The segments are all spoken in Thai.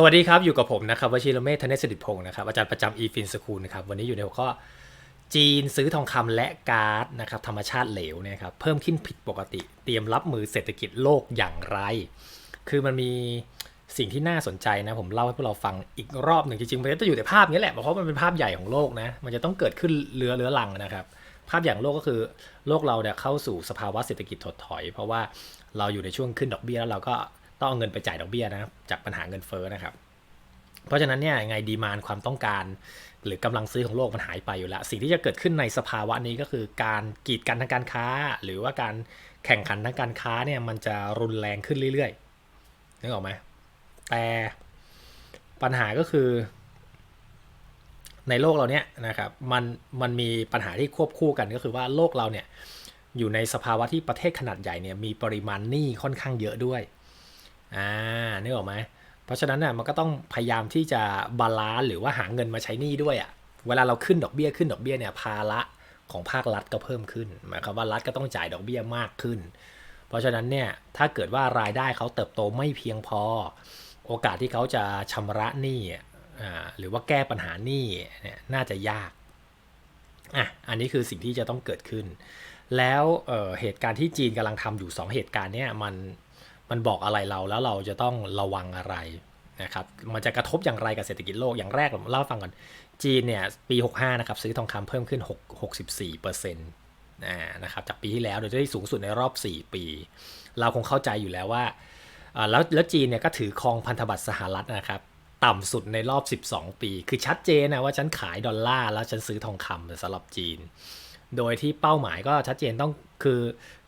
สวัสดีครับ อยู่กับผมนะครับวชิรเมธธเนศสิริพงศ์นะครับอาจารย์ประจำ eFin School นะครับวันนี้อยู่ในหัวข้อจีนซื้อทองคำและก๊าซนะครับธรรมชาติเหลวเนี่ยครับเพิ่มขึ้นผิดปกติ เตรียมรับมือเศรษฐกิจโลกอย่างไร คือมันมีสิ่งที่น่าสนใจนะผมเล่าให้พวกเราฟังอีกรอบหนึ่งจริงๆมันจะอยู่ในภาพนี้แหละเพราะมันเป็นภาพใหญ่ของโลกนะมันจะต้องเกิดขึ้นเรือเรือลังนะครับภาพอย่างโลกก็คือโลกเราเนี่ยเข้าสู่สภาวะเศรษฐกิจถดถอย เพราะว่าเราอยู่ในช่วงขึ้นดอกเบี้ยแล้วเราก็ ต้องเอาเงินไปจ่ายดอกเบี้ยนะครับจากปัญหาเงินเฟ้อนะครับ เพราะฉะนั้นเนี่ยไงดีมานความต้องการ หรือกำลังซื้อของโลกมันหายไปอยู่แล้วสิ่งที่จะเกิดขึ้นในสภาวะนี้ก็คือการกีดกันทางการค้า หรือว่าการแข่งขันทางการค้าเนี่ยมันจะรุนแรงขึ้นเรื่อยๆนึกออกไหมแต่ปัญหาก็คือ ในโลกเราเนี่ยนะครับมันมันมีปัญหาที่ควบคู่กันก็คือว่าโลกเราเนี่ยอยู่ในสภาวะที่ประเทศขนาดใหญ่เนี่ยมีปริมาณหนี้ค่อนข้างเยอะด้วย อ่านึกออกไหมเพราะฉะนั้นน่ะมันก็ต้องพยายามที่จะบาลานซ์หรือว่าหาเงินมาใช้หนี้ด้วยอะ่ะเวลาเราขึ้นดอกเบี้ยขึ้นดอกเบี้ยเนี่ยภาระของภาครัฐก็เพิ่มขึ้นหมายความว่ารัฐก็ต้องจ่ายดอกเบี้ยมากขึ้น เพราะฉะนั้นเนี่ยถ้าเกิดว่ารายได้เขาเติบโตไม่เพียงพอ โอกาสที่เขาจะชำระหนี้อ่าหรือว่าแก้ปัญหาหนี้เนี่ยน่าจะยากอะอันนี้คือสิ่งที่จะต้องเกิดขึ้น แล้วเเหตุการณ์ที่จีนกำลังทำอยู่ 2 เหตุการณ์เนี่ยมัน มันบอกอะไรเราแล้วเราจะต้องระวังอะไรนะครับ มันจะกระทบอย่างไรกับเศรษฐกิจโลก อย่างแรกผมเล่าฟังก่อน จีนเนี่ยปี 65 นะครับซื้อทองคำเพิ่มขึ้น 6 64เปอร์เซ็นต์นะครับจากปีที่แล้วโดยที่สูงสุดในรอบ 4 ปี เราคงเข้าใจอยู่แล้วว่าแล้วแล้วจีนเนี่ยก็ถือครองพันธบัตรสหรัฐนะครับต่ำสุดในรอบ 12 ปี คือชัดเจนนะว่าฉันขายดอลลาร์แล้วฉันซื้อทองคำสำหรับจีน โดยที่เป้าหมายก็ชัดเจนต้องคือ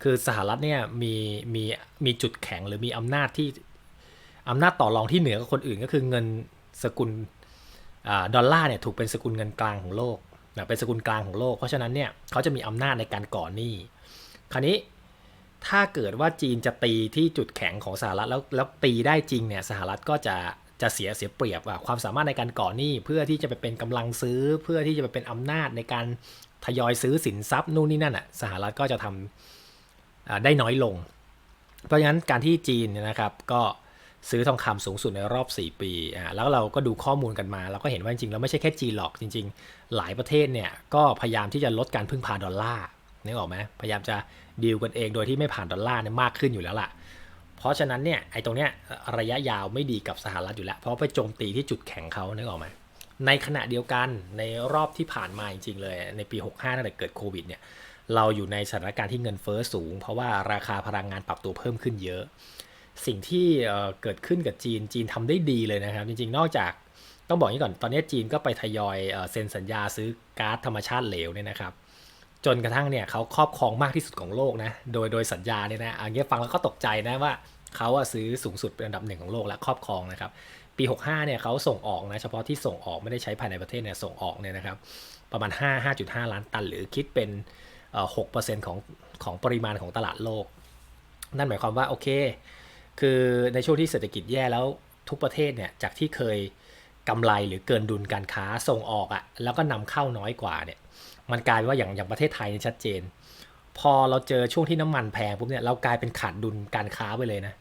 คือสหรัฐเนี่ยมีมีมีจุดแข็งหรือมีอำนาจที่อำนาจต่อรองที่เหนือกว่าคนอื่นก็คือเงินสกุลดอลลาร์เนี่ยถูกเป็นสกุลเงินกลางของโลกนะเป็นสกุลกลางของโลก เพราะฉะนั้นเนี่ยเขาจะมีอำนาจในการก่อหนี้คราวนี้ถ้าเกิดว่าจีนจะตีที่จุดแข็งของสหรัฐแล้วแล้วตีได้จริงเนี่ยสหรัฐก็จะจะเสียเสียเปรียบความสามารถในการก่อหนี้เพื่อที่จะไปเป็นกำลังซื้อเพื่อที่จะไปเป็นอำนาจในการ ทยอยซื้อสินทรัพย์นู่นนี่นั่นอะสหรัฐก็จะทำได้น้อยลง เพราะฉะนั้นการที่จีนนะครับก็ซื้อทองคำสูงสุดในรอบ 4 ปีอ่าแล้วเราก็ดูข้อมูลกันมา เราก็เห็นว่าจริงๆแล้วไม่ใช่แค่จีนหรอกจริง ๆ หลายประเทศเนี่ยก็พยายามที่จะลดการพึ่งพาดอลลาร์นึกออกไหมพยายามจะดีลกันเองโดยที่ไม่ผ่านดอลลาร์เนี่ยมากขึ้นอยู่แล้วล่ะ เพราะฉะนั้นเนี่ยไอ้ตรงเนี้ยระยะยาวไม่ดีกับสหรัฐอยู่แล้ว เพราะไปโจมตีที่จุดแข็งเขานึกออกไหม ในขณะเดียวกันในรอบที่ผ่านมาจริงๆเลย ในปี 65ตั้งแต่เกิดโควิดเนี่ยเราอยู่ในสถานการณ์ที่เงินเฟอ้อสูง เพราะว่าราคาพลังงานปรับตัวเพิ่มขึ้นเยอะ สิ่งที่เกิดขึ้นกับจีนจีนทำได้ดีเลยนะครับ จริงๆ นอกจากต้องบอกนี้ก่อนตอนนี้จีนก็ไปทยอยเซ็นสัญญาซื้อก๊าซธรรมชาติเหลวเนี่ยนะครับจนกระทั่งเนี่ยเขาครอบครองมากที่สุดของโลกนะโดยโดยสัญญาเนี่ยนะอันนี้ฟังแล้วก็ตกใจนะว่าเขาซื้อสูงสุดเป็นอันดับหนึ่งของโลกและครอบครองนะครับ ปี 65เนี่ยเขาส่งออกนะเฉพาะที่ส่งออกไม่ได้ใช้ภายในประเทศเนี่ยส่งออกเนี่ยนะครับประมาณ 5 5.5 ล้านตัน หรือคิดเป็น6%ของของปริมาณของตลาดโลก นั่นหมายความว่าโอเค คือในช่วงที่เศรษฐกิจแย่แล้วทุกประเทศเนี่ยจากที่เคยกำไรหรือเกินดุลการค้าส่งออกอะ่ะแล้วก็นำเข้าน้อยกว่าเนี่ยมันกลายว่าอย่างอย่างประเทศไทยนี่ชัดเจน พอเราเจอช่วงที่น้ำมันแพงปุ๊บเนี่ยเรากลายเป็นขาดดุลการค้าไปเลยนะ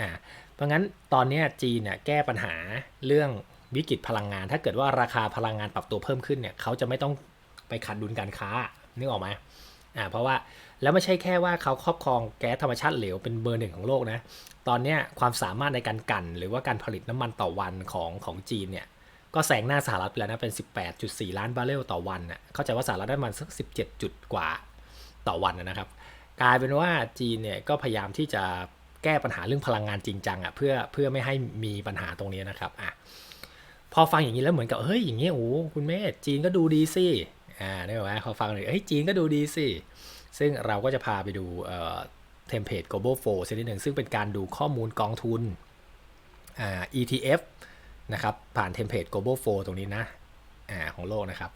อ่า เพราะงั้นตอนนี้จีนเนี่ยแก้ปัญหาเรื่องวิกฤตพลังงาน ถ้าเกิดว่าราคาพลังงานปรับตัวเพิ่มขึ้นเนี่ยเขาจะไม่ต้องไปขาดดุลการค้านึกออกไหมอ่าเพราะว่าแล้วไม่ใช่แค่ว่าเขาครอบครองแก๊สธรรมชาติเหลวเป็นเบอร์หนึ่งของโลกนะตอนนี้ความสามารถในการกันหรือว่าการผลิตน้ำมันต่อวันของของจีนเนี่ยก็แซงหน้าสหรัฐไปแล้วนะเป็น 18.4 ล้านบาร์เรลต่อวันน่ะเข้าใจว่าสหรัฐได้มันสัก 17 จุดกว่าต่อวันนะครับ กลายเป็นว่าจีนเนี่ยก็พยายามที่จะ แก้ปัญหาเรื่องพลังงานจริงจังอะเพื่อเพื่อไม่ให้มีปัญหาตรงนี้นะครับอะพอฟังอย่างนี้แล้วเหมือนกับเฮ้ยอย่างเงี้โอ้คุณแม่จีนก็ดูดีสิอ่าได้ไหมพอฟังเลยเฮ้ยจีนก็ดูดีสิซึ่งเราก็จะพาไปดูเอ่อเทมเพลต global flow ชนิดหนึ่งซึ่งเป็นการดูข้อมูลกองทุนอ่า ETF นะครับผ่านเทมเพลต global flow ตรงนี้นะอ่าของโลกนะครับ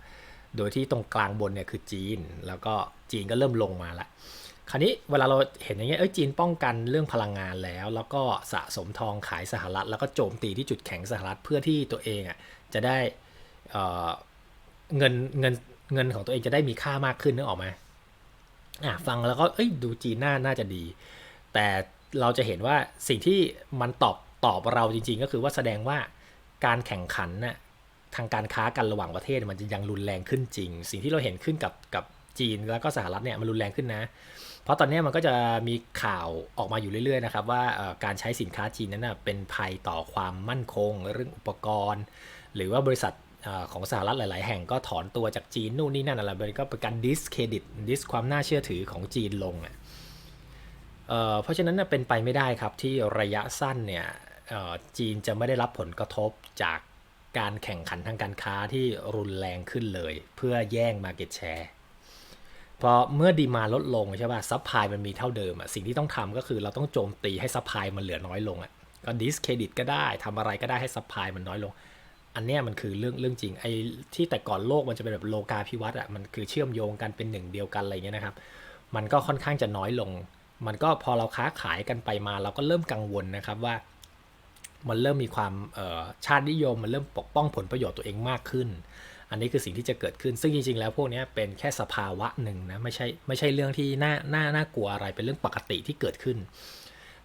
โดยที่ตรงกลางบนเนี่ยคือจีน แล้วก็จีนก็เริ่มลงมาละ คราวนี้เวลาเราเห็นอย่างเงี้ยเอ้ยจีนป้องกันเรื่องพลังงานแล้ว แล้วก็สะสมทองขายสหรัฐ แล้วก็โจมตีที่จุดแข็งสหรัฐเพื่อที่ตัวเองอะจะได้เเงินเงินเงินของตัวเองจะได้มีค่ามากขึ้นนึกออกไหมอะฟังแล้วก็เอ้ยดูจีนน่าน่าจะดี แต่เราจะเห็นว่าสิ่งที่มันตอบตอบเราจริง ๆ ก็คือว่าแสดงว่าการแข่งขันน่ะทางการค้ากันระหว่างประเทศมันจะยังรุนแรงขึ้นจริง สิ่งที่เราเห็นขึ้นกับกับ จีนแล้วก็สหรัฐเนี่ยมันรุนแรงขึ้นนะ เพราะตอนนี้มันก็จะมีข่าวออกมาอยู่เรื่อยๆนะครับว่าการใช้สินค้าจีนนั้นเป็นภัยต่อความมั่นคงเรื่องอุปกรณ์ หรือว่าบริษัทของสหรัฐหลาย ๆ แห่งก็ถอนตัวจากจีนนู่นนี่นั่นอะไรก็เป็นการดิสเครดิตดิสความน่าเชื่อถือของจีนลงอะเพราะฉะนั้นเป็นไปไม่ได้ครับที่ระยะสั้นเนี่ยจีนจะไม่ได้รับผลกระทบจากการแข่งขันทางการค้าที่รุนแรงขึ้นเลย เพื่อแย่ง Market Share พอเมื่อดีมาลดลงใช่ป่ะซัพพลายมันมีเท่าเดิมอะสิ่งที่ต้องทำก็คือเราต้องโจมตีให้ซัพพลายมันเหลือน้อยลงอะก็ดิสเครดิตก็ได้ทำอะไรก็ได้ให้ซัพพลายมันน้อยลง อันเนี้ยมันคือเรื่องเรื่องจริงไอ้ที่แต่ก่อนโลกมันจะเป็นแบบโลกาภิวัตน์อะมันคือเชื่อมโยงกันเป็นหนึ่งเดียวกันอะไรเงี้ยนะครับ มันก็ค่อนข้างจะน้อยลง มันก็พอเราค้าขายกันไปมาเราก็เริ่มกังวลนะครับว่า มันเริ่มมีความชาตินิยมมันเริ่มปกป้องผลประโยชน์ตัวเองมากขึ้น อันนี้คือสิ่งที่จะเกิดขึ้น ซึ่งจริงๆแล้วพวกนี้เป็นแค่สภาวะหนึ่งนะไม่ใช่ไม่ใช่เรื่องที่น่าน่าน่ากลัวอะไรเป็นเรื่องปกติที่เกิดขึ้น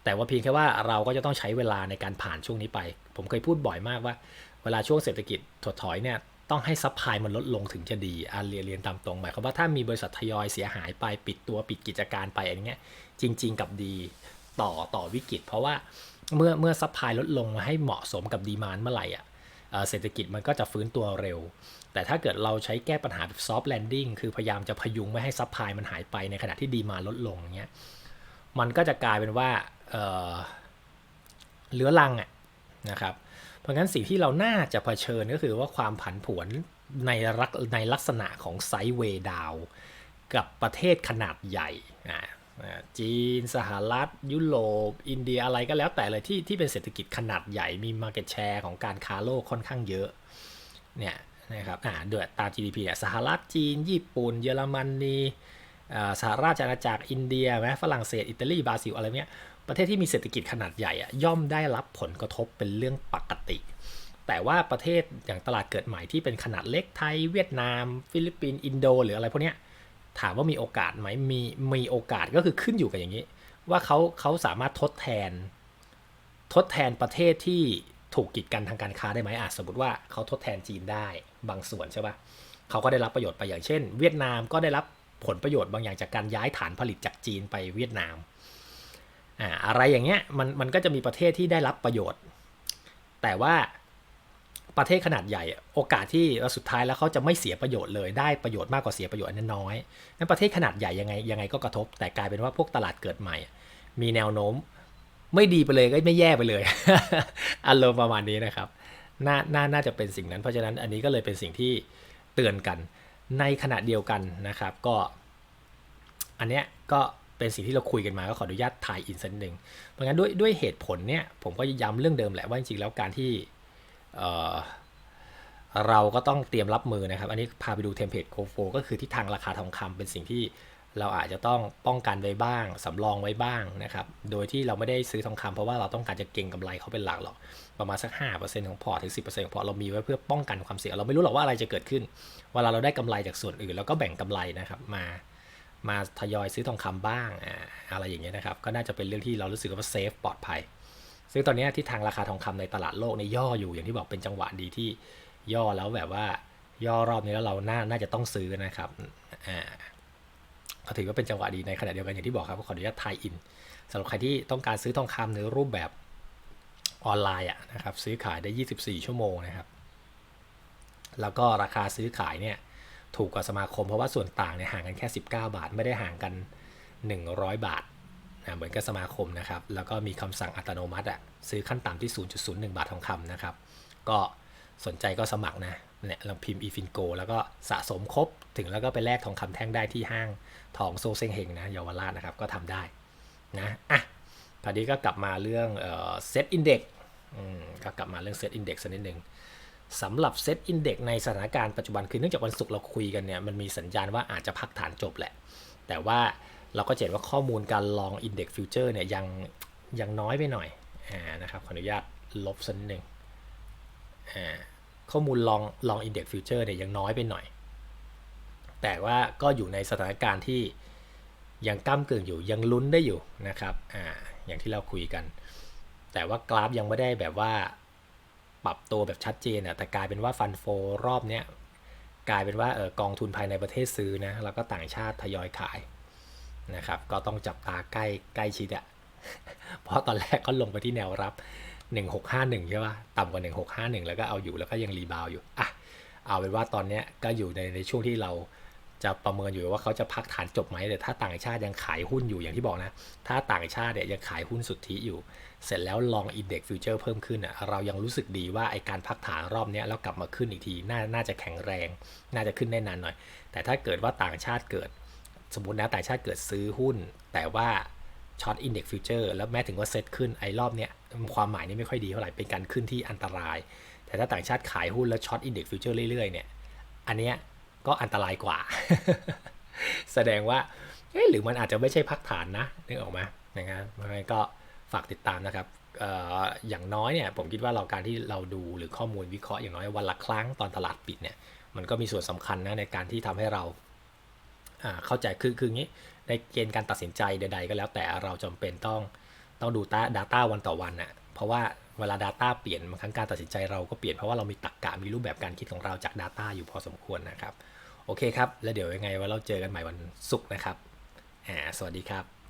แต่ว่าเพียงแค่ว่าเราก็จะต้องใช้เวลาในการผ่านช่วงนี้ไป ผมเคยพูดบ่อยมากว่า เวลาช่วงเศรษฐกิจถดถอยเนี่ยต้องให้ซัพพลายมันลดลงถึงจะดีอะเรียนเรียนตามตรงหมายความว่าถ้ามีบริษัททยอยเสียหายไปปิดตัวปิดกิจการไปอะไรเงี้ยจริง ๆ กับดีต่อต่อวิกฤต เพราะว่าเมื่อเมื่อซัพพลายลดลงมาให้เหมาะสมกับดีมานเมื่อไหร่อะ เศรษฐกิจมันก็จะฟื้นตัวเร็ว แต่ถ้าเกิดเราใช้แก้ปัญหาแบบซอฟต์แลนดิ้งคือพยายามจะพยุงไม่ให้ซัพพลายมันหายไปในขณะที่ดีมาลดลงเงี้ยมันก็จะกลายเป็นว่าเหลือลังอะนะครับเพราะงั้นสิ่งที่เราน่าจะเผชิญก็คือว่าความผันผวนในรักในลักษณะของไซด์เวย์ดาวกับประเทศขนาดใหญ่อ่า จีน สหรัฐ ยุโรป อินเดียอะไรก็แล้วแต่เลยที่ที่เป็นเศรษฐกิจขนาดใหญ่มี Market Share ของการค้าโลกค่อนข้างเยอะเนี่ยนะครับอ่าด้วยตาม GDP เนี่ยสหรัฐจีน ญี่ปุ่น เยอรมนีอ่าสหราชอาณาจักรอินเดียแม้ฝรั่งเศสอิตาลีบราซิลอะไรเนี้ยประเทศที่มีเศรษฐกิจขนาดใหญ่อะย่อมได้รับผลกระทบเป็นเรื่องปกติ แต่ว่าประเทศอย่างตลาดเกิดใหม่ที่เป็นขนาดเล็กไทย เวียดนาม ฟิลิปปินส์อินโด หรืออะไรพวกเนี้ย ถามว่ามีโอกาสไหมมีมีโอกาสก็คือขึ้นอยู่กับอย่างนี้ ว่าเขาเขาสามารถทดแทน ทดแทนประเทศที่ถูกกีดกันทางการค้าได้ไหมอะสมมติว่าเขาทดแทนจีนได้บางส่วนใช่ปะเขาก็ได้รับประโยชน์ไปอย่างเช่น เวียดนามก็ได้รับผลประโยชน์บางอย่างจากการย้ายฐานผลิตจากจีนไปเวียดนามอ่าอะไรอย่างเงี้ยมันมันก็จะมีประเทศที่ได้รับประโยชน์ แต่ว่า ประเทศขนาดใหญ่ โอกาสที่สุดท้ายแล้วเขาจะไม่เสียประโยชน์เลยได้ประโยชน์มากกว่าเสียประโยชน์อันนั้นน้อยนั้นประเทศขนาดใหญ่ยังไงยังไงก็กระทบ แต่กลายเป็นว่าพวกตลาดเกิดใหม่ มีแนวโน้ม ไม่ดีไปเลยก็ไม่แย่ไปเลยอารมณ์ประมาณนี้นะครับน่าน่าน่าจะเป็นสิ่งนั้น เพราะฉะนั้นอันนี้ก็เลยเป็นสิ่งที่เตือนกันในขณะเดียวกันนะครับก็ อันเนี้ยก็เป็นสิ่งที่เราคุยกันมาก็ขออนุญาตถ่ายอินสักนิดหนึ่งเพราะงั้นด้วยด้วยเหตุผลเนี่ยผมก็ย้ำเรื่องเดิมแหละว่าจริงๆแล้วการที่ เเราก็ต้องเตรียมรับมือนะครับ อันนี้พาไปดูเทมเพลตโคโฟก็คือทิศทางราคาทองคำเป็นสิ่งที่เราอาจจะต้องป้องกันไว้บ้าง สำรองไว้บ้างนะครับ โดยที่เราไม่ได้ซื้อทองคำเพราะว่าเราต้องการจะเก็งกำไรเขาเป็นหลักหรอก ประมาณสัก 5%ของพอร์ตถึง 10%ของพอร์ตเรามีไว้เพื่อป้องกันความเสี่ยง เราไม่รู้หรอกว่าอะไรจะเกิดขึ้น เวลาเราได้กำไรจากส่วนอื่นเราก็แบ่งกำไรนะครับมา มาทยอยซื้อทองคำบ้างอ่าอะไรอย่างเงี้ยนะครับ ก็น่าจะเป็นเรื่องที่เรารู้สึกว่าเซฟปลอดภัย ซึ่งตอนนี้ที่ทางราคาทองคำในตลาดโลกในย่ออยู่อย่างที่บอกเป็นจังหวะดีที่ย่อแล้วแบบว่าย่อรอบนี้แล้วเราน่าน่าจะต้องซื้อนะครับอ่าก็ถือว่าเป็นจังหวะดีในขณะเดียวกันอย่างที่บอกครับก็ขออนุญาตไทยอินสำหรับใครที่ต้องการซื้อทองคำในรูปแบบออนไลน์อะนะครับซื้อขายได้ 24 ชั่วโมงนะครับ แล้วก็ราคาซื้อขายเนี่ยถูกกว่าสมาคมเพราะว่าส่วนต่างเนี่ยห่างกันแค่ 19 บาท ไม่ได้ห่างกัน 100 บาท นะเหมือนกับสมาคมนะครับ แล้วก็มีคำสั่งอัตโนมัติอะซื้อขั้นต่ำที่ 0.01 บาททองคำนะครับ ก็สนใจก็สมัครนะเนี่ยลองพิมพ์ efingo แล้วก็สะสมครบถึงแล้วก็ไปแลกทองคำแท่งได้ที่ห้างทองโซเซงเฮงนะเยาวราชนะครับก็ทำได้นะอะพอดีก็กลับมาเรื่องเซตอินเด็กก็กลับมาเรื่องเซตอินเด็กสักนิดหนึ่งสำหรับเซตอินเด็กในสถานการณ์ปัจจุบันคือเนื่องจากวันศุกร์เราคุยกันเนี่ยมันมีสัญญาณว่าอาจจะพักฐานจบแหละ แต่ว่า เราก็จะเห็นว่าข้อมูลการลองอินเด็กฟิวเจอร์เนี่ยยังยังน้อยไปหน่อยอ่านะครับขออนุญาตลบสักนิดหนึ่งอ่าข้อมูลลองลองอินเด็กฟิวเจอร์เนี่ยยังน้อยไปหน่อย แต่ว่าก็อยู่ในสถานการณ์ที่ยังก้ามกึ่งอยู่ยังลุ้นได้อยู่นะครับอ่าอย่างที่เราคุยกัน แต่ว่ากราฟยังไม่ได้แบบว่าปรับตัวแบบชัดเจนอะแต่กลายเป็นว่าฟันโฟรอบเนี้ยกลายเป็นว่าเออกองทุนภายในประเทศซื้อนะแล้วก็ต่างชาติทยอยขาย นะครับ ก็ต้องจับตาใกล้ใกล้ชิดอะเพราะตอนแรกก็ลงไปที่แนวรับ 1651ใช่ป่ะต่ำกว่า 1651 แล้วก็เอาอยู่แล้วก็ยังรีบาวอยู่อะเอาเป็นว่าตอนนี้ก็อยู่ในในช่วงที่เราจะประเมินอยู่ว่าเขาจะพักฐานจบไหมแต่ถ้าต่างชาติยังขายหุ้นอยู่อย่างที่บอกนะ ถ้าต่างชาติเนี่ยยังขายหุ้นสุทธิอยู่ เสร็จแล้วลองอินเด็กซ์ฟิวเจอร์เพิ่มขึ้นอะเรายังรู้สึกดีว่าไอการพักฐานรอบนี้แล้วกลับมาขึ้นอีกทีน่าน่าจะแข็งแรง น่าจะขึ้นได้นานหน่อย แต่ถ้าเกิดว่าต่างชาติเกิด สมมตินะต่างชาติเกิดซื้อหุ้น แต่ว่าช็อตอินเด็กซ์ฟิวเจอร์แล้วแม้ถึงว่าเซตขึ้นไอ้รอบเนี้ยความหมายนี่ไม่ค่อยดีเท่าไหร่เป็นการขึ้นที่อันตราย แต่ถ้าต่างชาติขายหุ้นแล้วช็อตอินเด็กซ์ฟิวเจอร์เรื่อยๆเนี่ยอันเนี้ยก็อันตรายกว่า แสดงว่าเอ๊ะหรือมันอาจจะไม่ใช่พักฐานนะนึกออกไหมนะครับเพราะฉะนั้นก็ฝากติดตามนะครับอย่างน้อยเนี่ยผมคิดว่าเราการที่เราดูหรือข้อมูลวิเคราะห์อย่างน้อยวันละครั้งตอนตลาดปิดเนี่ยมันก็มีส่วนสำคัญนะในการที่ทำให้เรา เข้าใจคือคืองี้ในเกณฑ์การตัดสินใจใดๆก็แล้วแต่เราจำเป็นต้องต้องดูตา Data วันต่อวันน่ะเพราะว่าเวลา Data เปลี่ยนบางครั้งการตัดสินใจเราก็เปลี่ยนเพราะว่าเรามีตรรกกะมีรูปแบบการคิดของเราจาก Data อยู่พอสมควรนะครับ โอเคครับ แล้วเดี๋ยวยังไงว่าเราเจอกันใหม่วันศุกร์นะครับสวัสดีครับ